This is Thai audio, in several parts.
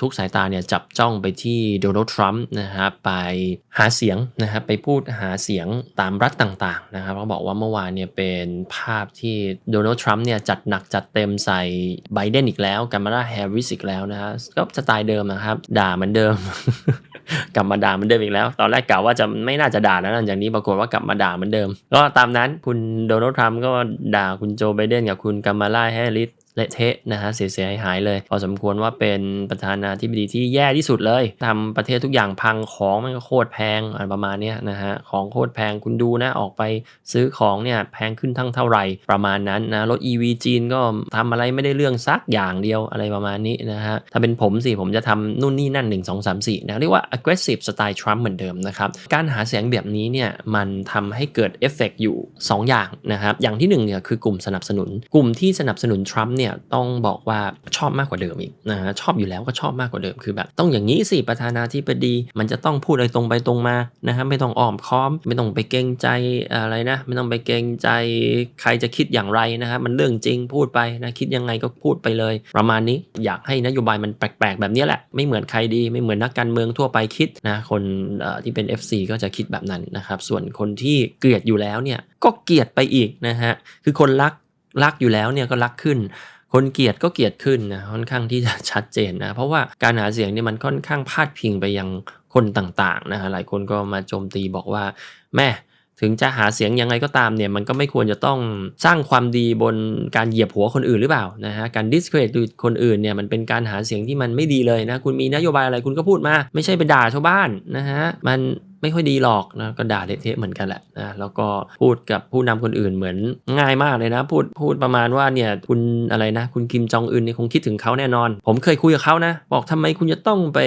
ทุกสายตาเนี่ยจับจ้องไปที่โดนัลด์ทรัมป์นะครับไปหาเสียงนะครับไปพูดหาเสียงตามรัฐต่างๆนะครับเขาบอกว่าเมื่อวานเนี่ยเป็นภาพที่โดนัลด์ทรัมป์เนี่ยจัดหนักจัดเต็มใส่ไบเดนอีกแล้วกัมาลาแฮร์ริสอีกแล้วนะฮะก็สไตล์เดิมนะครับ ด่าเหมือนเดิม กลับมาด่าเหมือนเดิมอีกแล้ว ตอนแรกกะว่าจะไม่น่าจะด่านะหลังจากนี้ปรากฏว่ากลับมาด่าเหมือนเดิม ก็ตามนั้นคุณโดนัลด์ทรัมป์ก็ด่าคุณโจไบเดนกับคุณกัมาลาแฮร์ริส เละเทะนะฮะเสียหายเลย พอสมควรว่าเป็นประธานาธิบดีที่แย่ที่สุดเลยทำประเทศทุกอย่างพังของมันก็โคตรแพงอะไรประมาณนี้นะฮะของโคตรแพงคุณดูนะออกไปซื้อของเนี่ยแพงขึ้นทั้งเท่าไหร่ประมาณนั้นนะรถ EV จีนก็ทำอะไรไม่ได้เรื่องสักอย่างเดียวอะไรประมาณนี้นะฮะถ้าเป็นผมสิผมจะทำนู่นนี่นั่น 1 2 3 4นะเรียกว่า aggressive สไตล์ทรัมป์เหมือนเดิมนะครับการหาเสียงแบบนี้เนี่ยมันทำให้เกิดเอฟเฟกอยู่ 2 อย่างนะครับอย่างที่1เนี่ยคือกลุ่มสนับสนุน กลุ่มที่สนับสนุนทรัมป์เนี่ยต้องบอกว่าชอบมากกว่าเดิมอีกนะฮะชอบอยู่แล้วก็ชอบมากกว่าเดิมคือแบบต้องอย่างนี้สิประธานาธิบดี มันจะต้องพูดอะไรตรงไปตรงมานะฮะไม่ต้องอ้อมค้อม ไม่ต้องไปเกรงใจอะไรนะ ไม่ต้องไปเกรงใจใครจะคิดอย่างไรนะฮะมันเรื่องจริงพูดไปนะคิดยังไงก็พูดไปเลย ประมาณนี้อยากให้นโยบายมันแปลกๆ แบบนี้แหละไม่เหมือนใครดีไม่เหมือนนักการเมืองทั่วไปคิดนะคนที่เป็น FC ก็จะคิดแบบนั้นนะครับส่วนคนที่เกลียดอยู่แล้วเนี่ยก็เกลียดไปอีกนะฮะคือคนรัก รักอยู่แล้วเนี่ยก็รักขึ้น คนเกลียดก็เกลียดขึ้นนะค่อนข้างที่จะชัดเจนนะเพราะว่าการหาเสียงเนี่ยมันค่อนข้างพาดพิงไปยังคนต่างๆนะฮะหลายคนก็มาโจมตีบอกว่า แม่ถึงจะหาเสียงยังไงก็ตามเนี่ยมันก็ไม่ควรจะต้องสร้างความดีบนการเหยียบหัวคนอื่นหรือเปล่านะฮะการ discredit คนอื่นเนี่ยมันเป็นการหาเสียงที่มันไม่ดีเลยนะคุณมีนโยบายอะไรคุณก็พูดมา ไม่ใช่ไปด่าชาวบ้านนะฮะมัน ไม่ค่อยดีหรอกนะก็ด่าเละเทะเหมือนกันแหละนะแล้วก็พูดกับผู้นำคนอื่นเหมือนง่ายมากเลยนะ พูดพูดประมาณว่าเนี่ยคุณอะไรนะ คุณคิมจองอึนเนี่ยคงคิดถึงเขาแน่นอน ผมเคยคุยกับเขานะ บอกทำไมคุณจะต้องไป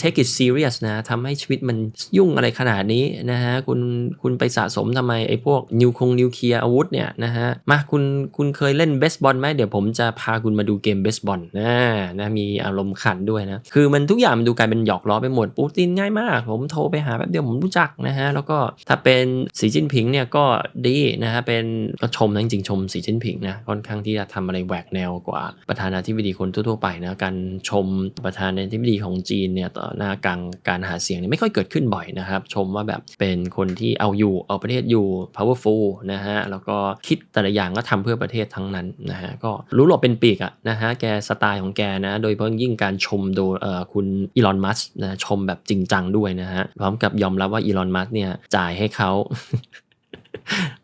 take it serious นะทำให้ชีวิตมันยุ่งอะไรขนาดนี้นะฮะคุณคุณไปสะสมทำไมไอ้พวกนิวคงนิวเคลียร์อาวุธเนี่ยนะฮะมาคุณคุณเคยเล่นเบสบอลไหมเดี๋ยวผมจะพาคุณมาดูเกมเบสบอลนะนะมีอารมณ์ขันด้วยนะคือมันทุกอย่างมันดูกลายเป็นหยอกล้อไปหมดปูตินง่ายมาก ผมโทรไปหาแป๊บเดียวผมรู้จักนะฮะแล้วก็ถ้าเป็นสีจิ้นผิงเนี่ยก็ดีนะฮะเป็นก็ชมนะจริงๆชมสีจิ้นผิงนะค่อนข้างที่จะทำอะไรแหวกแนวกว่าประธานาธิบดีคนทั่วๆไปนะการชมประธานาธิบดีของจีนเนี่ยต่อหน้ากลางการหาเสียงเนี่ยไม่ค่อยเกิดขึ้นบ่อยนะครับ ชมว่าแบบเป็นคนที่เอาอยู่เอาประเทศอยู่ powerful นะฮะแล้วก็คิดแต่ละอย่างก็ทำเพื่อประเทศทั้งนั้นนะฮะก็รู้หลบเป็นปีกอะนะฮะแกสไตล์ของแกนะ โดยเฉพาะยิ่งการชมโดยเอ่อคุณอีลอนมัสนะชมแบบจริงจังด้วยนะฮะพร้อมกับยอมรับว่าอีลอนมัสเนี่ยจ่ายให้เขา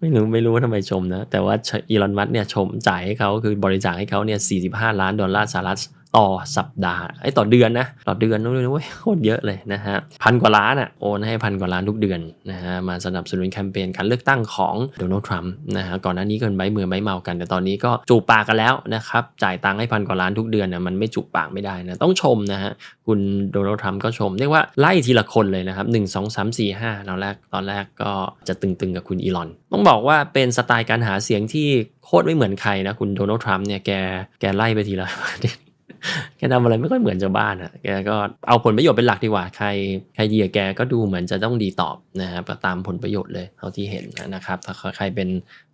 ไม่รู้ไม่รู้ว่าทำไมชมนะ แต่ว่าอีลอนมัสเนี่ยชมจ่ายให้เขาคือบริจาคให้เขาเนี่ย 45 ล้านดอลลาร์สหรัฐ ต่อสัปดาห์ไอ้ต่อเดือนนะต่อเดือนนู้นเลยเว้ยโคตรเยอะเลยนะฮะพันกว่าล้านอะโอนให้พันกว่าล้านทุกเดือนนะฮะมาสนับสนุนแคมเปญการเลือกตั้งของโดนัลด์ทรัมป์นะฮะก่อนหน้านี้ก็เป็นใบมือใบเมากัน แต่ตอนนี้ก็จูบปากกันแล้วนะครับจ่ายตังค์ให้พันกว่าล้านทุกเดือนนะมันไม่จูบปากไม่ได้นะต้องชมนะฮะคุณโดนัลด์ทรัมป์ก็ชม เรียกว่าไล่ทีละคนเลยนะครับหนึ่งสองสามสี่ห้าตอนแรกตอนแรกก็จะตึงๆกับคุณอีลอน ต้องบอกว่าเป็นสไตล์การหาเสียงที่โคตรไม่เหมือนใครนะคุณโดนัลด์ทรัมป์เนี่ยแกแกไล่ไปทีละ แกทำอะไรไม่ค่อยเหมือนชาวบ้านอะแกก็เอาผลประโยชน์เป็นหลักดีกว่า ใครใครดีกับแกก็ดูเหมือนจะต้องดีตอบนะครับตามผลประโยชน์เลยเท่าที่เห็นนะครับถ้าใครเป็น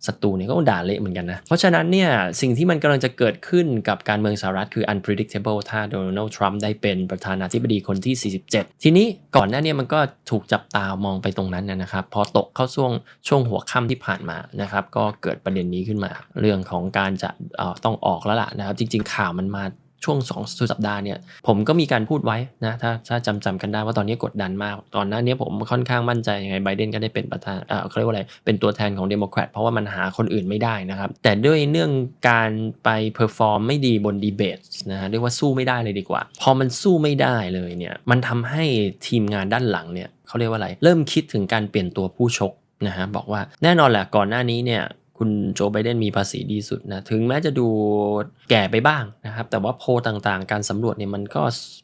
ศัตรูเนี่ยก็ด่าเละเหมือนกันนะ เพราะฉะนั้นเนี่ยสิ่งที่มันกำลังจะเกิดขึ้นกับการเมืองสหรัฐคือ unpredictable ถ้าโดนัลด์ทรัมป์ได้เป็นประธานาธิบดีคนที่ 47 ทีนี้ก่อนหน้านี้มันก็ถูกจับตามองไปตรงนั้นนะครับ พอตกเข้าช่วงช่วงหัวค่ำที่ผ่านมานะครับก็เกิดประเด็นนี้ขึ้นมา เรื่องของการจะต้องออกแล้วล่ะนะครับ จริง ๆ ข่าวมันมา ช่วงสองสุดสัปดาห์เนี่ยผมก็มีการพูดไว้นะถ้าถ้าจำจำกันได้ว่าตอนนี้กดดันมาก ตอนหน้านี้ผมค่อนข้างมั่นใจยังไงไบเดนก็ได้เป็นประธานเออเขาเรียกว่าอะไรเป็นตัวแทนของเดโมแครตเพราะว่ามันหาคนอื่นไม่ได้นะครับ แต่ด้วยเนื่องการไปเพอร์ฟอร์มไม่ดีบนดีเบตนะฮะเรียกว่าสู้ไม่ได้เลยดีกว่า พอมันสู้ไม่ได้เลยเนี่ยมันทำให้ทีมงานด้านหลังเนี่ยเขาเรียกว่าอะไร เริ่มคิดถึงการเปลี่ยนตัวผู้ชกนะฮะบอกว่าแน่นอนแหละก่อนหน้านี้เนี่ย คุณโจไบเดนมีภาษีดีสุดนะ ถึงแม้จะดูแก่ไปบ้างนะครับ แต่ว่าโพลต่างๆ การสำรวจเนี่ยมันก็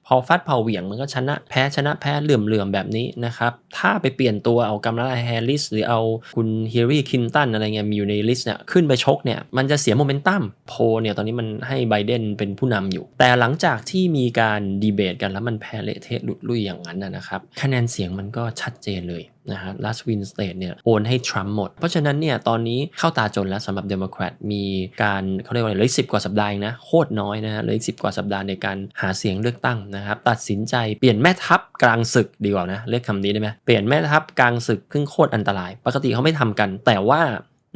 พอฟัดพอเหวี่ยงมันก็ชนะแพ้ชนะแพ้เหลื่อมๆ แบบนี้นะครับ ถ้าไปเปลี่ยนตัวเอากัมลาแฮร์ริสหรือเอาคุณฮิรีคลินตันอะไรเงี้ยมีอยู่ในลิสต์เนี่ยขึ้นไปชกเนี่ยมันจะเสียโมเมนตัมโพลเนี่ยตอนนี้มันให้ไบเดนเป็นผู้นำอยู่ แต่หลังจากที่มีการดีเบตกันแล้วมันแพ้เละเทะหลุดลุ่ยอย่างนั้นนะครับคะแนนเสียงมันก็ชัดเจนเลย นะฮะลัสวินสเตทเนี่ยโอนให้ทรัมป์หมด เพราะฉะนั้นเนี่ยตอนนี้เข้าตาจนแล้วสำหรับเดโมแครตมีการเขาเรียกว่าอะไรเลยสิบกว่าสัปดาห์นะโคตรน้อยนะฮะเลยสิบกว่าสัปดาห์ในการหาเสียงเลือกตั้งนะครับตัดสินใจเปลี่ยนแม่ทัพกลางศึกดีกว่านะเรียกคำนี้ได้ไหมเปลี่ยนแม่ทัพกลางศึกซึ่งโคตรอันตราย ปกติเขาไม่ทำกัน แต่ว่า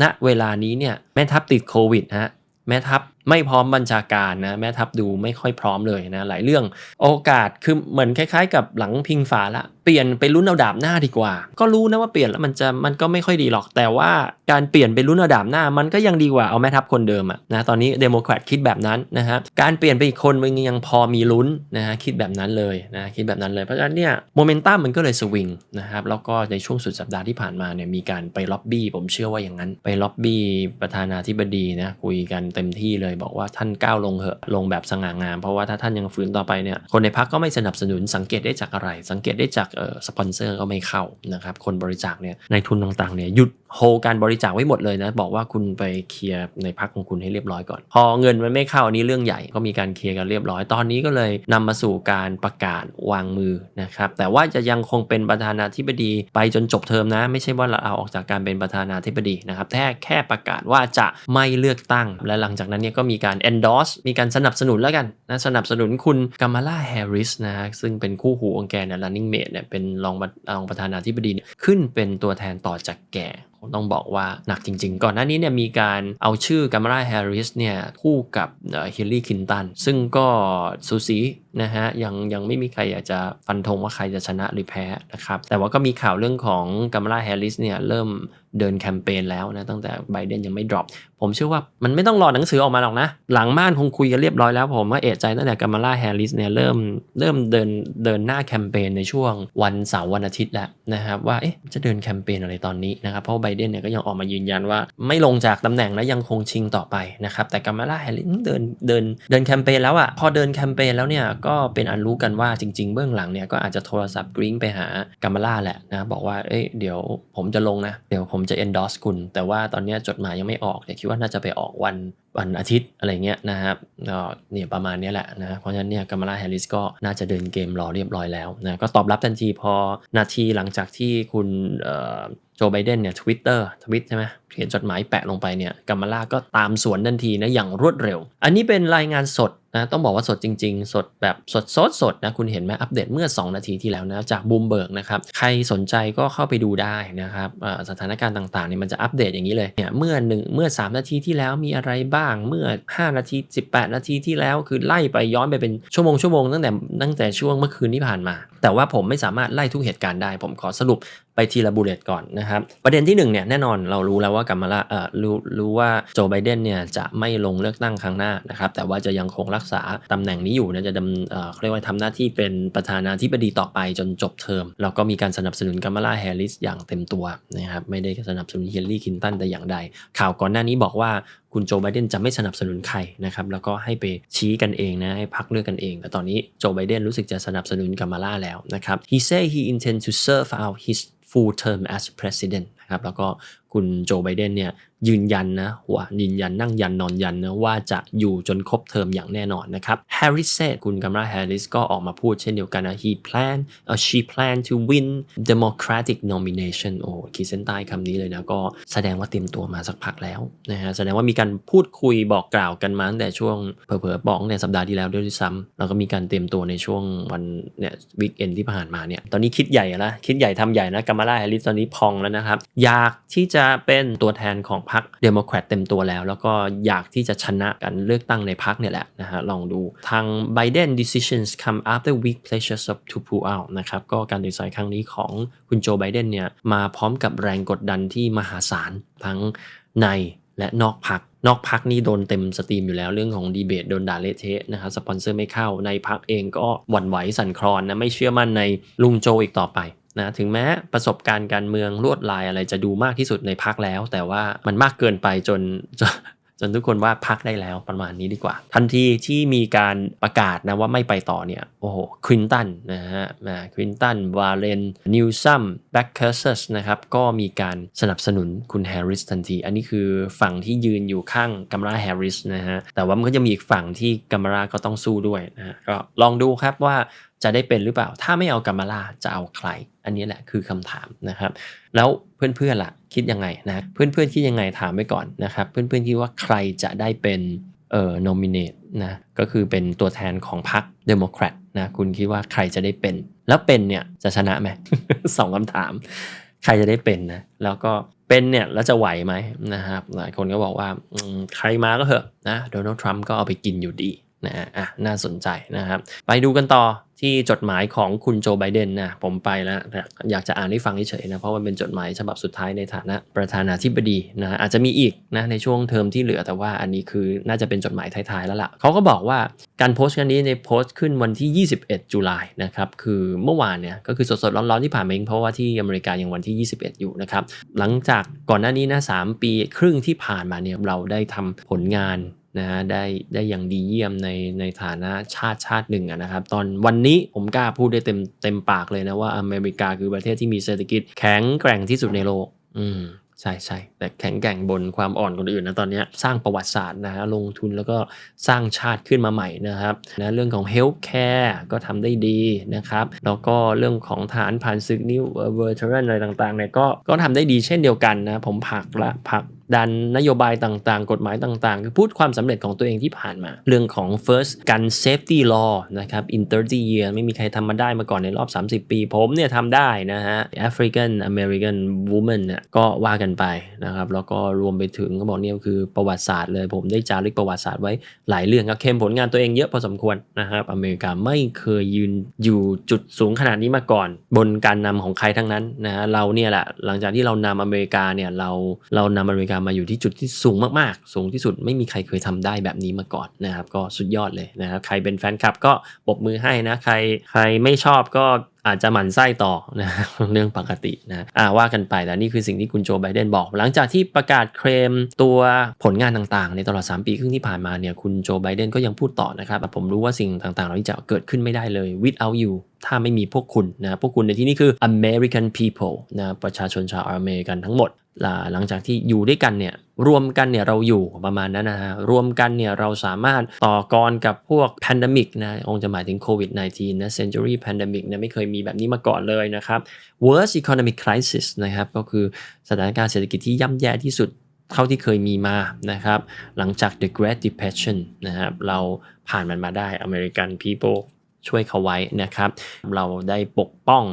ณเวลานี้เนี่ยแม่ทัพติดโควิดฮะแม่ทัพไม่พร้อมบัญชาการนะแม่ทัพดูไม่ค่อยพร้อมเลยนะหลายเรื่อง โอกาสคือเหมือนคล้ายๆ กับหลังพิงฝาละเปลี่ยนไปรุ่นเอาดาบหน้าดีกว่า ก็รู้นะว่าเปลี่ยนแล้วมันจะมันก็ไม่ค่อยดีหรอกแต่ว่าการเปลี่ยนไปรุ่นเอาดาบหน้า มันก็ยังดีกว่าเอาแม่ทัพคนเดิมอะนะตอนนี้เดโมแครตคิดแบบนั้นนะฮะการเปลี่ยนไปอีกคนมันยังพอมีลุ้นนะฮะคิดแบบนั้นเลยนะคิดแบบนั้นเลยเพราะฉะนั้นเนี่ยโมเมนตัมมันก็เลยสวิงนะครับแล้วก็ในช่วงสุดสัปดาห์ที่ผ่านมาเนี่ยมีการไปล็อบบี้ผมเชื่อว่าอย่างนั้น ไปล็อบบี้ประธานาธิบดีนะคุยกันเต็มที่เลยบอกว่าท่านก้าวลงเหอะลงแบบสง่างาม เพราะว่าถ้าท่านยังฝืนต่อไปเนี่ยคนในพักก็ไม่สนับสนุนสังเกตได้จากอะไร สังเกตได้จากเออสปอนเซอร์ก็ไม่เข้านะครับคนบริจาคเนี่ยในทุนต่างๆเนี่ยหยุดโฮการบริจาคไว้หมดเลยนะ บอกว่าคุณไปเคลียร์ในพักของคุณให้เรียบร้อยก่อน พอเงินมันไม่เข้าอันนี้เรื่องใหญ่ก็มีการเคลียร์กันเรียบร้อย ตอนนี้ก็เลยนำมาสู่การประกาศวางมือนะครับแต่ว่าจะยังคงเป็นประธานาธิบดีไปจนจบเทอมนะ ไม่ใช่ว่าเราเอาออกจากการเป็นประธานาธิบดีนะครับแค่แค่ประกาศว่าจะไม่เลือกตั้ง และหลังจากนั้นเนี่ยก็็มีการ endorse มีการสนับสนุนแล้วกันนะสนับสนุนคุณกัมาลาแฮร์ริสนะซึ่งเป็นคู่หูองแกเนี่ย running mate เนี่ยเป็นรองรองประธานาธิบดีขึ้นเป็นตัวแทนต่อจากแกต้องบอกว่าหนักจริงๆ ก่อนหน้านี้เนี่ยมีการเอาชื่อกัมมาลาแฮร์ริสเนี่ยคู่กับฮิลลี่คินตัน ซึ่งก็สูสีนะฮะยังยังไม่มีใครอยากจะฟันธงว่าใครจะชนะหรือแพ้นะครับ แต่ว่าก็มีข่าวเรื่องของกัมมาลาแฮร์ริสเนี่ยเริ่ม เดินแคมเปญแล้วนะตั้งแต่ไบเดนยังไม่ drop ผมเชื่อว่ามันไม่ต้องรอหนังสือออกมาหรอกนะ หลังม่านคงคุยกันเรียบร้อยแล้ว ผมว่าเอะใจตั้งแต่กัมาลาแฮร์ริสเนี่ยเริ่มเริ่มเดินเดินหน้าแคมเปญในช่วงวันเสาร์วันอาทิตย์แล้วนะครับว่าเอ๊ะจะเดินแคมเปญอะไรตอนนี้นะครับเพราะไบเดนเนี่ยก็ยังออกมายืนยันว่า ไม่ลงจากตำแหน่งและยังคงชิงต่อไปนะครับแต่กัมาลาแฮร์ริสเดินเดินเดินแคมเปญแล้วอะพอเดินแคมเปญแล้วเนี่ยก็เป็นอันรู้กันว่าจริง ๆ เบื้องหลังเนี่ยก็อาจจะโทรศัพท์กริ้งไปหากัมาลาแหละนะบอกว่าเอ้ยเดี๋ยวผมจะลงนะเดี๋ยวผมจะ endorse คุณ แต่ว่าตอนนี้จดหมายยังไม่ออกแต่คิดว่าน่าจะไปออกวันวันอาทิตย์อะไรเงี้ยนะครับก็เนี่ยประมาณนี้แหละนะเพราะฉะนั้นเนี่ยกัมมาลาแฮร์ริสก็น่าจะเดินเกมรอเรียบร้อยแล้วนะก็ตอบรับทันทีพอนาทีหลังจากที่คุณโจไบเดนเนี่ยทวิตเตอร์ทวิตใช่ไหม เขียนจดหมายแปะลงไปเนี่ยกัมมาลาก็ตามสวนทันทีนะอย่างรวดเร็ว อันนี้เป็นรายงานสดนะต้องบอกว่าสดจริง ๆ สดแบบสดสดสดนะคุณเห็นไหมอัปเดตเมื่อ 2 นาทีที่แล้วนะจากบูมเบิร์กนะครับใครสนใจก็เข้าไปดูได้นะครับสถานการณ์ต่างๆเนี่ยมันจะอัปเดตอย่างนี้เลยเนี่ยเมื่อหนึ่งเมื่อ 3 นาทีที่แล้วมีอะไรบ้างเมื่อ 5 นาที 18 นาทีที่แล้วคือไล่ไปย้อนไปเป็นชั่วโมงชั่วโมงตั้งแต่ตั้งแต่ช่วงเมื่อคืนที่ผ่านมา แต่ว่าผมไม่สามารถไล่ทุกเหตุการณ์ได้ ผมขอสรุปไปทีละบูเลตก่อนนะครับประเด็นที่1เนี่ยแน่นอนเรารู้แล้วว่ากัมมาลาเอ่อรู้รู้ว่าโจไบเดนเนี่ยจะไม่ลงเลือกตั้งครั้งหน้านะครับแต่ว่าจะยังคงรักษาตำแหน่งนี้อยู่นะจะดำเอ่อเรียกว่าทำหน้าที่เป็นประธานาธิบดีต่อไปจนจบเทอมแล้วก็มีการสนับสนุนกัมมาลาแฮร์ริสอย่างเต็มตัวนะครับไม่ได้สนับสนุนเฮิลลี่คินตันแต่อย่างใด ข่าวก่อนหน้านี้บอกว่าคุณโจไบเดนจะไม่สนับสนุนใครนะครับแล้วก็ให้ไปชี้กันเองนะให้พักเลือกกันเอง แต่ตอนนี้โจไบเดนรู้สึกจะสนับสนุนกัมมาลาแล้วนะครับ he say he intend to serve out his full term as president นะครับแล้วก็คุณโจไบเดนเนี่ยยืนยันนะว่ายืนยันนั่งยันนอนยันนะว่าจะอยู่จนครบเทอมอย่างแน่นอนนะครับ Harris said คุณกัมราแฮร์ริสก็ออกมาพูดเช่นเดียวกันนะ he plan uh, she plan to win democratic nomination โอ้ขีดเส้นใต้คำนี้เลยนะ ก็แสดงว่าเตรียมตัวมาสักพักแล้วนะฮะแสดงว่ามีการพูดคุยบอกกล่าวกันมาตั้งแต่ช่วงเผลอๆบอกในสัปดาห์ที่แล้วด้วยซ้ำแล้วก็มีการเตรียมตัวในช่วงวันเนี่ยวิกเอนที่ผ่านมาเนี่ยตอนนี้คิดใหญ่แล้วคิดใหญ่ทำใหญ่นะกัมราแฮร์ริสตอนนี้พองแล้วนะครับอยากที่จะเป็นตัวแทนของพรรคเดโมแครตเต็มตัวแล้ว แล้วก็อยากที่จะชนะกันเลือกตั้งในพรรคเนี่ยแหละนะฮะลองดูทาง Biden decisions come after weak pledges of to pull out นะครับก็การตัดสินใจครั้งนี้ของคุณโจไบเดนเนี่ยมาพร้อมกับแรงกดดันที่มหาศาลทั้งในและนอกพรรคนอกพักนี่โดนเต็มสตรีมอยู่แล้วเรื่องของดีเบตโดนด่าเละเทะนะครับสปอนเซอร์ไม่เข้าในพักเองก็หวั่นไหวสั่นคลอนนะไม่เชื่อมั่นในลุงโจอีกต่อไป นะถึงแม้ประสบการณ์การเมืองลวดลายอะไรจะดูมากที่สุดในพักแล้ว แต่ว่ามันมากเกินไปจน จนทุกคนว่าพักได้แล้วประมาณนี้ดีกว่า ทันทีที่มีการประกาศนะว่าไม่ไปต่อเนี่ยโอ้โหควินตันนะฮะควินตันวาเลนนิวซัมแบ็กเคอร์ซสนะครับก็มีการสนับสนุนคุณแฮร์ริสทันที อันนี้คือฝั่งที่ยืนอยู่ข้างกัมราแฮร์ริสนะฮะแต่ว่ามันก็จะมีอีกฝั่งที่กัมราก็ต้องสู้ด้วยนะฮะก็ลองดูครับว่าจะได้เป็นหรือเปล่า ถ้าไม่เอากามาลาจะเอาใคร อันนี้แหละคือคำถามนะครับ แล้วเพื่อนๆล่ะ คิดยังไงนะเพื่อนๆคิดยังไงถามไปก่อนนะครับ เพื่อนๆคิดว่าใครจะได้เป็นเอ่อ nominate นะก็คือเป็นตัวแทนของพรรคเดโมแครตนะคุณคิดว่าใครจะได้เป็น แล้วเป็นเนี่ยจะชนะไหมสองคำถาม ใครจะได้เป็นนะแล้วก็เป็นเนี่ยแล้วจะไหวไหมนะครับหลายคนก็บอกว่าใครมาก็เถอะนะโดนัลด์ทรัมป์ก็เอาไปกินอยู่ดี นะอะน่าสนใจนะครับ ไปดูกันต่อที่จดหมายของคุณโจไบเดนนะผมไปแล้วนะอยากจะอ่านให้ฟังเฉยๆนะเพราะมันเป็นจดหมายฉบับสุดท้ายในฐานะประธานาธิบดีนะอาจจะมีอีกนะในช่วงเทอมที่เหลือแต่ว่าอันนี้คือน่าจะเป็นจดหมายท้ายๆแล้วล่ะเขาก็บอกว่าการโพสต์ครั้งนี้ในโพสต์ขึ้นวันที่ 21 จุลายนะครับคือเมื่อวานเนี่ยก็คือสดๆร้อนๆที่ผ่านมาเองเพราะว่าที่อเมริกายังวันที่ 21 อยู่นะครับหลังจากก่อนหน้านี้นะสามปีครึ่งที่ผ่านมาเนี่ยเราได้ทำผลงาน นะฮะได้ได้อย่างดีเยี่ยมในในฐานะชาติชาติหนึ่งนะครับ ตอนวันนี้ผมกล้าพูดได้เต็มเต็มปากเลยนะว่าอเมริกาคือประเทศที่มีเศรษฐกิจแข็งแกร่งที่สุดในโลก อืมใช่ใช่แต่แข็งแกร่งบนความอ่อนคนอื่นนะตอนนี้สร้างประวัติศาสตร์นะฮะลงทุนแล้วก็สร้างชาติขึ้นมาใหม่นะครับนะเรื่องของ health care ก็ทำได้ดีนะครับ แล้วก็เรื่องของฐานผ่านศึกนิวเวอร์เทอร์อะไรต่างๆเนี่ยก็ก็ทำได้ดีเช่นเดียวกันนะผมผักละผัก ดันนโยบายต่างๆ กฎหมายต่างๆ คือพูดความสำเร็จของตัวเองที่ผ่านมา เรื่องของ first gun safety law นะครับ in 30 year ไม่มีใครทำมาได้มาก่อนในรอบ 30 ปี ผมเนี่ยทำได้นะฮะ African American woman เนี่ยก็ว่ากันไปนะครับ แล้วก็รวมไปถึงก็บอกเนี่ยคือประวัติศาสตร์เลย ผมได้จารึกประวัติศาสตร์ไว้หลายเรื่องครับเข้มผลงานตัวเองเยอะพอสมควรนะครับอเมริกาไม่เคยยืนอยู่จุดสูงขนาดนี้มาก่อน บนการนำของใครทั้งนั้นนะฮะเราเนี่ยแหละหลังจากที่เรานำอเมริกาเนี่ยเราเรานำอเมริกามาอยู่ที่จุดที่สูงมากๆ สูงที่สุดไม่มีใครเคยทำได้แบบนี้มาก่อนนะครับ ก็สุดยอดเลยนะครับใครเป็นแฟนคลับก็ปรบมือให้นะใครใครไม่ชอบก็อาจจะหมั่นไส้ต่อนะเรื่องปกตินะอ่าว่ากันไปแต่นี่คือสิ่งที่คุณโจไบเดนบอก หลังจากที่ประกาศเคลมตัวผลงานต่างๆ ในตลอด 3 ปีครึ่งที่ผ่านมาเนี่ยคุณโจไบเดนก็ยังพูดต่อนะครับ ผมรู้ว่าสิ่งต่างๆเหล่านี้จะเกิดขึ้นไม่ได้เลย without you ถ้าไม่มีพวกคุณนะพวกคุณในที่นี้คือ American people นะประชาชนชาวอเมริกันทั้งหมด หลังจากที่อยู่ด้วยกันเนี่ยรวมกันเนี่ยเราอยู่ประมาณนั้นนะฮะรวมกันเนี่ยเราสามารถต่อกรกับพวก pandemic นะคงจะหมายถึงโควิด -19 นะ century pandemic นี่ยไม่เคยมีแบบนี้มาก่อนเลยนะครับ worst economic crisis นะครับก็คือสถานการณ์เศรษฐกิจที่ย่ำแย่ที่สุดเท่าที่เคยมีมานะครับ หลังจาก the Great Depression นะครับเราผ่านมันมาได้ American people ช่วยเขาไว้นะครับ เราได้ปกป้อง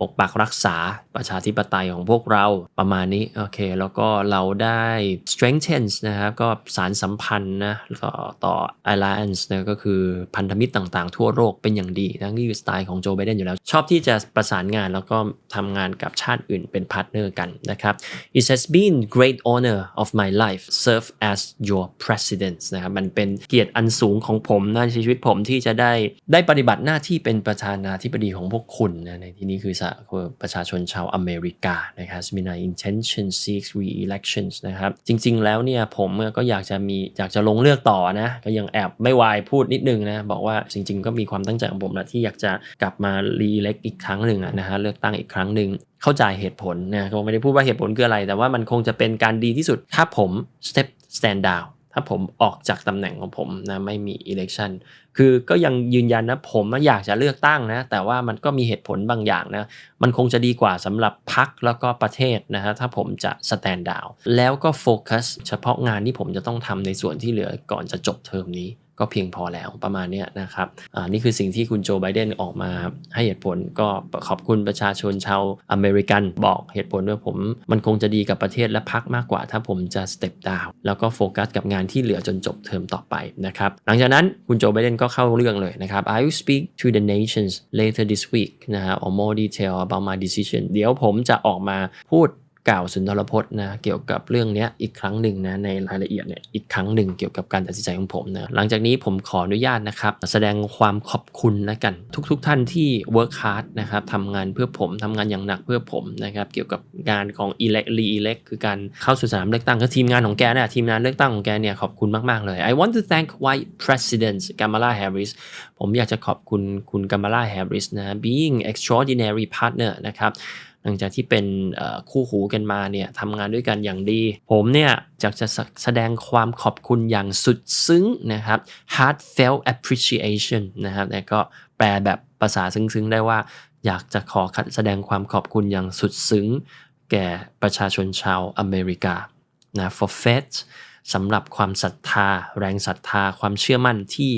ปกปักรักษาประชาธิปไตยของพวกเราประมาณนี้โอเค แล้วก็เราได้ strengthen นะครับก็สารสัมพันธ์นะต่อต่อ alliance นะก็คือพันธมิตรต่างๆ ทั่วโลกเป็นอย่างดีนั่นคือสไตล์ของโจไบเดนอยู่แล้ว ชอบที่จะประสานงานแล้วก็ทำงานกับชาติอื่นเป็นพาร์ทเนอร์กันนะครับ It has been great honor of my life serve as your president นะครับมันเป็นเกียรติอันสูงของผมในชีวิตผมที่จะได้ได้ปฏิบัติหน้าที่เป็นประธานาธิบดีของพวกคุณนะในที่นี้คือประชาชนชาวอเมริกานะครับมี intention seeks re-elections นะครับ จริง ๆ แล้วเนี่ยผมก็อยากจะมีอยากจะลงเลือกต่อนะ ก็ยังแอบไม่วายพูดนิดนึงนะ บอกว่าจริง ๆ ก็มีความตั้งใจของผมแหละที่อยากจะกลับมา re-elect อีกครั้งหนึ่งนะฮะเลือกตั้งอีกครั้งหนึ่งเข้าใจเหตุผลนะก็ไม่ได้พูดว่าเหตุผลคืออะไร แต่ว่ามันคงจะเป็นการดีที่สุดถ้าผม step stand down ถ้าผมออกจากตำแหน่งของผมนะไม่มีอิเล็กชันคือก็ยังยืนยันนะผมอยากจะเลือกตั้งนะแต่ว่ามันก็มีเหตุผลบางอย่างนะมันคงจะดีกว่าสำหรับพักแล้วก็ประเทศนะฮะถ้าผมจะสแตนดาวแล้วก็โฟกัสเฉพาะงานที่ผมจะต้องทำในส่วนที่เหลือก่อนจะจบเทอมนี้ ก็เพียงพอแล้วประมาณนี้นะครับอ่านี่คือสิ่งที่คุณโจไบเดนออกมาให้เหตุผลก็ขอบคุณประชาชนชาวอเมริกันบอกเหตุผลว่าผมมันคงจะดีกับประเทศและพักมากกว่า ถ้าผมจะสเต็ปดาวแล้วก็โฟกัสกับงานที่เหลือจนจบเทอมต่อไปนะครับหลังจากนั้นคุณโจไบเดนก็เข้าเรื่องเลยนะครับ I will speak to the nations later this week นะฮะ or more detail about my decision เดี๋ยวผมจะออกมาพูด กล่าวสุนทรพจน์นะเกี่ยวกับเรื่องนี้อีกครั้งหนึ่งนะในรายละเอียดเนี่ยอีกครั้งหนึ่งเกี่ยวกับการตัดสินใจของผมนะหลังจากนี้ผมขออนุญาตนะครับ แสดงความขอบคุณแล้วกัน ทุกๆทท่านที่ work hard นะครับทำงานเพื่อผมทำงานอย่างหนักเพื่อผมนะครับเกี่ยวกับงานของ elect re elect คือการเข้าสู่สนามเลือกตั้งก็ทีมงานของแกเนี่ยทีมงานเลือกตั้งของแกเนี่ยขอบคุณมากๆเลย I want to thank White President Kamala Harris ผมอยากจะขอบคุณคุณ Kamala Harris นะ being extraordinary partner นะครับ หลังจากที่เป็นคู่หูกันมาเนี่ยทำงานด้วยกันอย่างดี ผมเนี่ยอยากจะแสดงความขอบคุณอย่างสุดซึ้งนะครับ heartfelt appreciation นะครับแล้วก็แปลแบบภาษาซึ้งๆ ได้ว่า อยากจะขอแสดงความขอบคุณอย่างสุดซึ้ง แก่ประชาชนชาวอเมริกานะ for faith สำหรับความศรัทธา แรงศรัทธาความเชื่อมั่นที่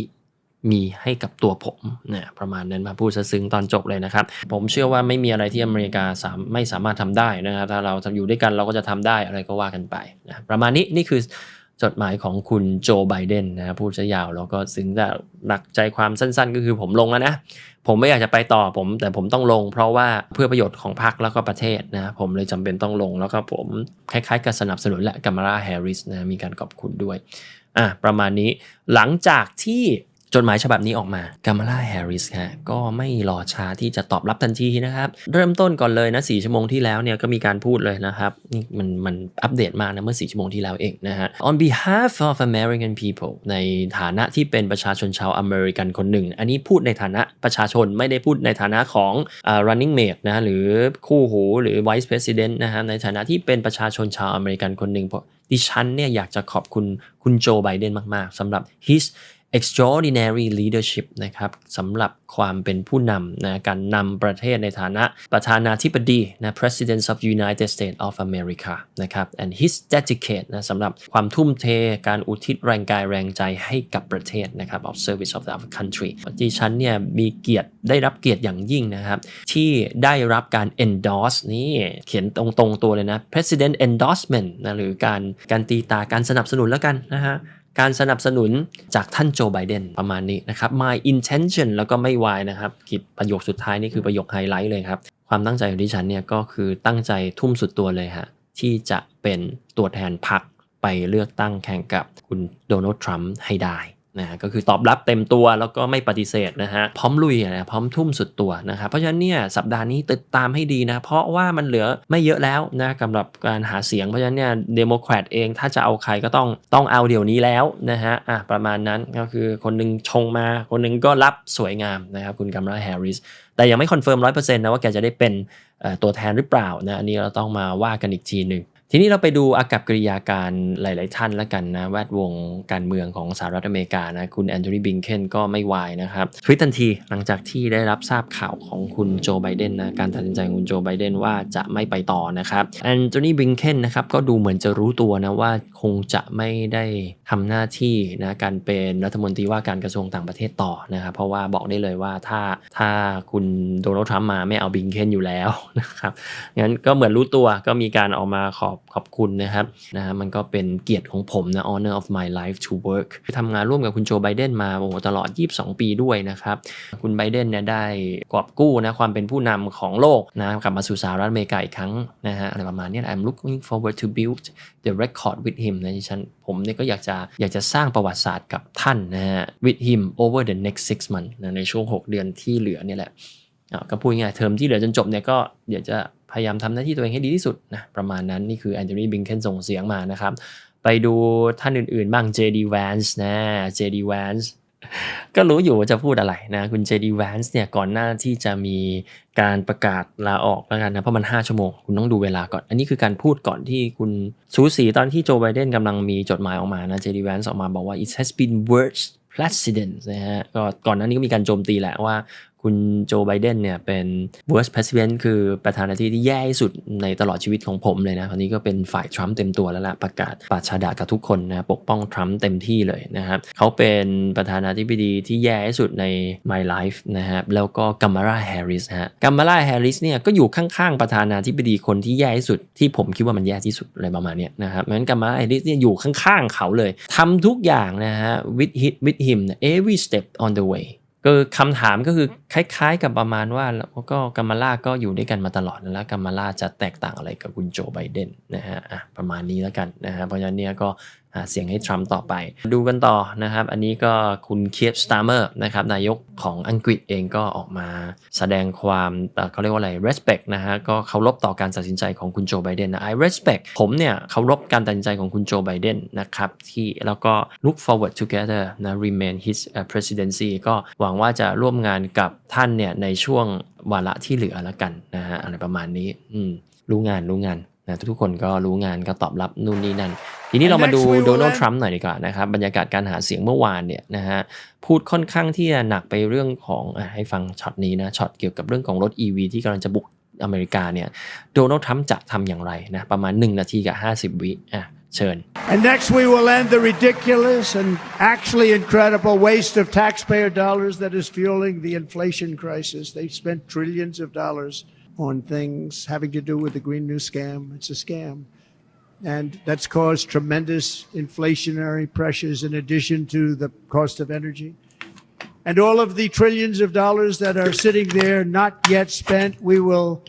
มีให้กับตัวผมเนี่ยประมาณนั้นมาพูดซะซึ้งตอนจบเลยนะครับ ผมเชื่อว่าไม่มีอะไรที่อเมริกาสามไม่สามารถทำได้นะครับถ้าเราอยู่ด้วยกันเราก็จะทำได้อะไรก็ว่ากันไปนะประมาณนี้นี่คือจดหมายของคุณโจไบเดนนะพูดซะยาวแล้วก็ซึ้งแต่หนักใจความสั้นๆ ก็คือผมลงแล้วนะผมไม่อยากจะไปต่อผม แต่ผมต้องลง เพราะว่าเพื่อประโยชน์ของพรรคแล้วก็ประเทศนะผมเลยจำเป็นต้องลงแล้วก็ผมคล้ายๆกับสนับสนุนและกัมราแฮร์ริสนะมีการขอบคุณด้วยอะประมาณนี้หลังจากที่ จดหมายฉบับนี้ออกมากัมมาลาแฮร์ริสฮะก็ไม่รอช้าที่จะตอบรับทันทีนะครับ เริ่มต้นก่อนเลยนะสี่ชั่วโมงที่แล้วเนี่ยก็มีการพูดเลยนะครับนี่มันมันอัปเดตมานะเมื่อสี่ชั่วโมงที่แล้วเองนะฮะ on behalf of American people ในฐานะที่เป็นประชาชนชาวอเมริกันคนหนึ่ง อันนี้พูดในฐานะประชาชนไม่ได้พูดในฐานะของ uh, running mate นะหรือคู่หูหรือ vice president นะฮะในฐานะที่เป็นประชาชนชาวอเมริกันคนหนึ่งเพราะดิฉันเนี่ยอยากจะขอบคุณคุณโจไบเดนมาก ๆสำหรับ his extraordinary leadership นะครับสำหรับความเป็นผู้นำนะการนำประเทศในฐานะประธานาธิบดีนะ President of United States of America นะครับ and his dedicate นะสำหรับความทุ่มเทการอุทิศแรงกายแรงใจให้กับประเทศนะครับ of service of our country ดิฉันเนี่ยมีเกียรติได้รับเกียรติอย่างยิ่งนะครับ ที่ได้รับการ endorse นี่เขียนตรงๆตัวเลยนะ President endorsement นะหรือการการตีตาการสนับสนุนแล้วกันนะฮะ การสนับสนุนจากท่านโจไบเดนประมาณนี้นะครับ my intention แล้วก็ไม่วายนะครับกิดประโยคสุดท้ายนี่คือประโยคไฮไลท์เลยครับ ความตั้งใจของดิฉันเนี่ยก็คือตั้งใจทุ่มสุดตัวเลยฮะที่จะเป็นตัวแทนพรรคไปเลือกตั้งแข่งกับคุณโดนัลด์ทรัมป์ให้ได้ นะก็คือตอบรับเต็มตัวแล้วก็ไม่ปฏิเสธนะฮะพร้อมลุยนะพร้อมทุ่มสุดตัวนะครับเพราะฉะนั้นเนี่ยสัปดาห์นี้ติดตามให้ดีนะ เพราะว่ามันเหลือไม่เยอะแล้วนะสำหรับการหาเสียงเพราะฉะนั้นเนี่ยเดโมแครตเองถ้าจะเอาใครก็ต้องต้องเอาเดี๋ยวนี้แล้วนะฮะอะประมาณนั้นก็คือคนหนึงชงมา คนหนึงก็รับสวยงามนะครับคุณกัมราแฮร์ริสแต่ยังไม่คอนเฟิร์มร้อยเปอร์เซ็นต์นะว่าแกจะได้เป็นตัวแทนหรือเปล่านะอันนี้เราต้องมาว่ากันอีกทีหนึ่ง ทีนี้เราไปดูอากับกริยาการหลาย ๆ ท่านแล้วกันนะ แวดวงการเมืองของสหรัฐอเมริกานะ คุณแอนโทนีบิงเคนก็ไม่วายนะครับทวิตทันทีหลังจากที่ได้รับทราบข่าวของคุณโจไบเดนนะ การตัดสินใจของคุณโจไบเดนว่าจะไม่ไปต่อนะครับแอนโทนีบิงเคนนะครับก็ดูเหมือนจะรู้ตัวนะว่าคงจะไม่ได้ทำหน้าที่นะการเป็นรัฐมนตรีว่าการกระทรวงต่างประเทศต่อนะครับเพราะว่าบอกได้เลยว่าถ้าถ้าคุณโดนัลด์ทรัมป์มาไม่เอาบิงเคนอยู่แล้วนะครับงั้นก็เหมือนรู้ตัวก็มีการออกมาขอบขอบคุณนะครับนะฮะมันก็เป็นเกียรติของผมนะ honor of my life to work ทำงานร่วมกับคุณโจไบเดนมาโอ้โหตลอด 22 ปีด้วยนะครับ คุณไบเดนเนี่ยได้กอบกู้นะความเป็นผู้นำของโลกนะกลับมาสู่สหรัฐอเมริกาอีกครั้งนะฮะอะไรประมาณนี้ I'm looking forward to build the record with him นะที่ฉันผมเนี่ยก็อยากจะอยากจะสร้างประวัติศาสตร์กับท่านนะฮะ with him over the next six months นะในช่วง 6 เดือนที่เหลือเนี่ยแหละก็พูดง่ายเทอมที่เหลือจนจบเนี่ยก็เดี๋ยวจะ พยายามทำหน้าที่ตัวเองให้ดีที่สุดนะประมาณนั้นนี่คือแอนโทนีบิงเคนส่งเสียงมานะครับ ไปดูท่านอื่นๆบ้าง JD Vance นะ JD Vance ก็รู้อยู่ว่าจะพูดอะไรนะคุณ JD Vance เนี่ยก่อนหน้าที่จะมีการประกาศลาออกแล้วกันนะเพราะมัน 5 ชั่วโมง คุณต้องดูเวลาก่อน อันนี้คือการพูดก่อนที่คุณสูสีตอนที่โจไบเดนกำลังมีจดหมายออกมานะ JD Vance ออกมาบอกว่า it has been worse president นะฮะก็ก่อนหน้านี้ก็มีการโจมตีแหละว่า คุณโจไบเดนเนี่ยเป็น worst president คือประธานาธิบดีที่แย่ที่สุดในตลอดชีวิตของผมเลยนะคราวนี้ก็เป็นฝ่ายทรัมป์เต็มตัวแล้วล่ะประกาศปาชาดากับทุกคนนะปกป้องทรัมป์เต็มที่เลยนะครับเขาเป็นประธานาธิบดีที่แย่ที่สุดใน my life นะครับแล้วก็กัมมาราแฮร์ริสฮะกัมมาราแฮร์ริสเนี่ยก็อยู่ข้างๆประธานาธิบดีคนที่แย่ที่สุดที่ผมคิดว่ามันแย่ที่สุดอะไรประมาณนี้นะครับงั้นกัมมาราแฮร์ริสเนี่ยอยู่ข้างๆเขาเลยทำทุกอย่างนะฮะ with him with him every step on the way ก็คำถามก็คือคล้ายๆ กับประมาณว่าแล้วก็กัมมาลาก็อยู่ด้วยกันมาตลอดแล้วกัมมาลาจะแตกต่างอะไรกับคุณโจไบเดนนะฮะอะประมาณนี้แล้วกันนะฮะเพราะฉะนั้นเนี่ยก็ หาเสียงให้ทรัมป์ต่อไป ดูกันต่อนะครับ อันนี้ก็คุณเคียบสตาร์เมอร์นะครับนายกของอังกฤษเองก็ออกมาแสดงความเขาเรียกว่าอะไร respect นะฮะก็เคารพต่อการตัดสินใจของคุณโจไบเดนนะ I respect ผมเนี่ยเคารพการตัดสินใจของคุณโจไบเดนนะครับที่แล้วก็ look forward together นะ remain his presidency ก็หวังว่าจะร่วมงานกับท่านเนี่ยในช่วงวาระที่เหลือแล้วกันนะฮะอะไรประมาณนี้อืมรู้งานรู้งาน นะทุกๆคนก็รู้งานก็ตอบรับนู่นนี่นั่น ทีนี้เรามาดู And next we will โดนัลด์ end- ทรัมป์หน่อยดีกว่านะครับบรรยากาศการหาเสียงเมื่อวานเนี่ยนะฮะพูดค่อนข้างที่จะหนักไปเรื่องของอะให้ฟังช็อตนี้นะช็อตเกี่ยวกับเรื่องของรถ EV ที่กำลังจะบุกอเมริกาเนี่ยโดนัลด์ทรัมป์จะทำอย่างไรนะประมาณ 1 นาทีกับ 50 วิอะเชิญ And next, we will end the ridiculous and actually incredible waste of taxpayer dollars that is fueling the inflation crisis. They've spent trillions of dollars on things having to do with the Green New Scam. It's a scam. And that's caused tremendous inflationary pressures in addition to the cost of energy. And all of the trillions of dollars that are sitting there not yet spent, we will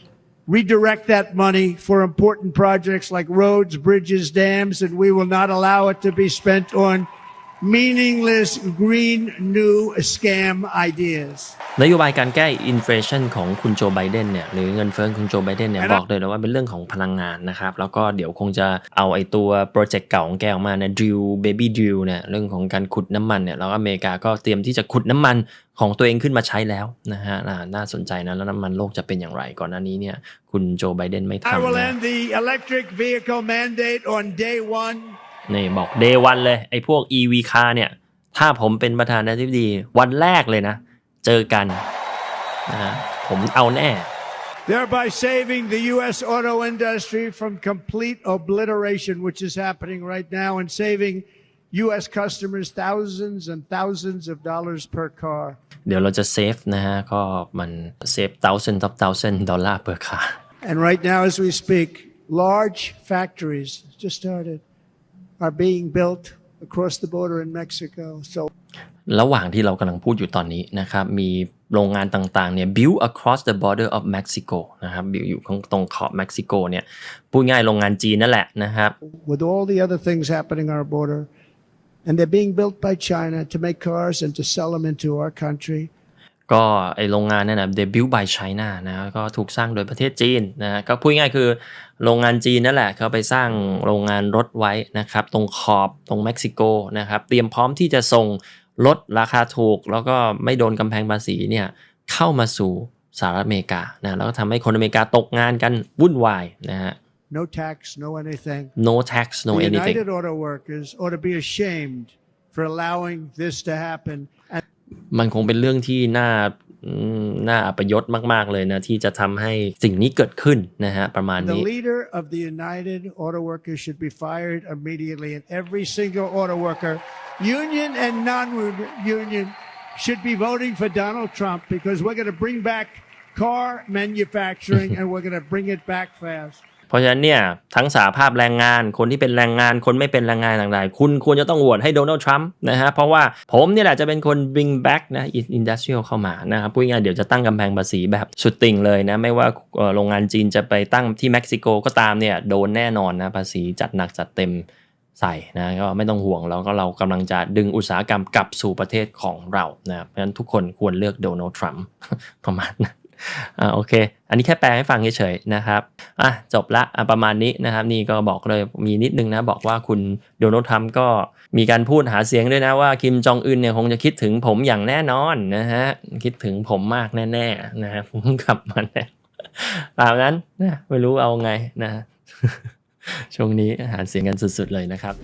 redirect that money for important projects like roads, bridges, dams, and we will not allow it to be spent on meaningless green new scam ideas. นโยบายการแก้อินฟลชันของคุณโจไบเดนเนี่ยหรือเงินเฟ้อของคุณโจไบเดนเนี่ยครับบอกเลยนะว่าเป็นเรื่องของพลังงานนะครับ แล้วก็เดี๋ยวคงจะเอาไอ้ตัวโปรเจกต์เก่าของแกออกมาเนี่ยดิวเบบี้ดิวเนี่ยเรื่องของการขุดน้ำมันเนี่ยแล้วก็อเมริกาก็เตรียมที่จะขุดน้ำมันของตัวเองขึ้นมาใช้แล้วนะฮะอ่าน่าสนใจนะ แล้วน้ำมันโลกจะเป็นอย่างไรก่อนหน้านี้เนี่ยคุณโจไบเดนไม่ I ทำ will นะ end the electric vehicle mandate on day one. นี่บอก day one เลยไอ้พวก EV car เนี่ย ถ้าผมเป็นประธานาธิบดีวันแรกเลยนะ เจอกันนะฮะผมเอาแน่ thereby saving the U.S. auto industry from complete obliteration, which is happening right now, and saving U.S. customers thousands and thousands of dollars per car. เดี๋ยวเราจะเซฟนะฮะก็มันเซฟ thousand of thousand ดอลลาร์ per car And right now, as we speak, large factories just started are being built across the border in Mexico. So ระหว่างที่เรากำลังพูดอยู่ตอนนี้นะครับ มีโรงงานต่างๆเนี่ย build across the border of Mexico นะครับ build อยู่ตรงขอบเม็กซิโกเนี่ย พูดง่ายโรงงานจีนนั่นแหละนะครับ with all the other things happening on our border, and they're being built by China to make cars and to sell them into our country. ก็ไอโรงงานนั่นนะ they built by China นะก็ถูกสร้างโดยประเทศจีนนะก็พูดง่ายๆคือโรงงานจีนนั่นแหละเขาไปสร้างโรงงานรถไว้นะครับตรงขอบตรงเม็กซิโกนะครับเตรียมพร้อมที่จะส่งรถราคาถูก แล้วก็ไม่โดนกำแพงภาษีเนี่ยเข้ามาสู่สหรัฐอเมริกานะแล้วก็ทำให้คนอเมริกาตกงานกันวุ่นวายนะฮะ No tax, no anything. no tax no the anything United Auto Workers ought to be ashamed for allowing this to happen. And มันคงเป็นเรื่องที่น่าอืมน่าอัปยศมาก ๆ เลยนะ ที่จะทำให้สิ่งนี้เกิดขึ้นนะฮะ ประมาณ the นี้ leader of the United Auto Workers should be fired immediately, and every single auto worker, union and non-union, should be voting for Donald Trump because we're going to bring back car manufacturing and we're going to bring it back fast. เพราะฉะนั้นเนี่ยทั้งสาภาพแรงงานคนที่เป็นแรงงานคนไม่เป็นแรงงานต่างๆ คุณควรจะต้องโหวตให้โดนัลด์ทรัมป์นะฮะเพราะว่าผมเนี่ยแหละจะเป็นคน bring back นะ industrial เข้ามานะครับพูดง่ายเดี๋ยวจะตั้งกำแพงภาษีแบบสุดติ่งเลยนะไม่ว่าโรงงานจีนจะไปตั้งที่เม็กซิโกก็ตามเนี่ยโดนแน่นอนนะภาษีจัดหนักจัดเต็มใส่นะก็ไม่ต้องห่วงแล้วก็เรากำลังจะดึงอุตสาหกรรมกลับสู่ประเทศของเรานะครับเพราะฉะนั้นทุกคนควรเลือกโดนัลด์ทรัมป์ประมาณนั้น อ่าโอเค อันนี้แค่แปลให้ฟังเฉยๆนะครับอะจบละอะประมาณนี้นะครับ นี่ก็บอกเลยมีนิดนึงนะ บอกว่าคุณโดนัลด์ทรัมป์ก็มีการพูดหาเสียงด้วยนะว่าคิมจองอึนเนี่ยคงจะคิดถึงผมอย่างแน่นอนนะฮะคิดถึงผมมากแน่ๆนะฮะผมกลับมาแน่ตามนั้นนะไม่รู้เอาไงนะช่วงนี้หาเสียงกันสุดๆเลยนะครับ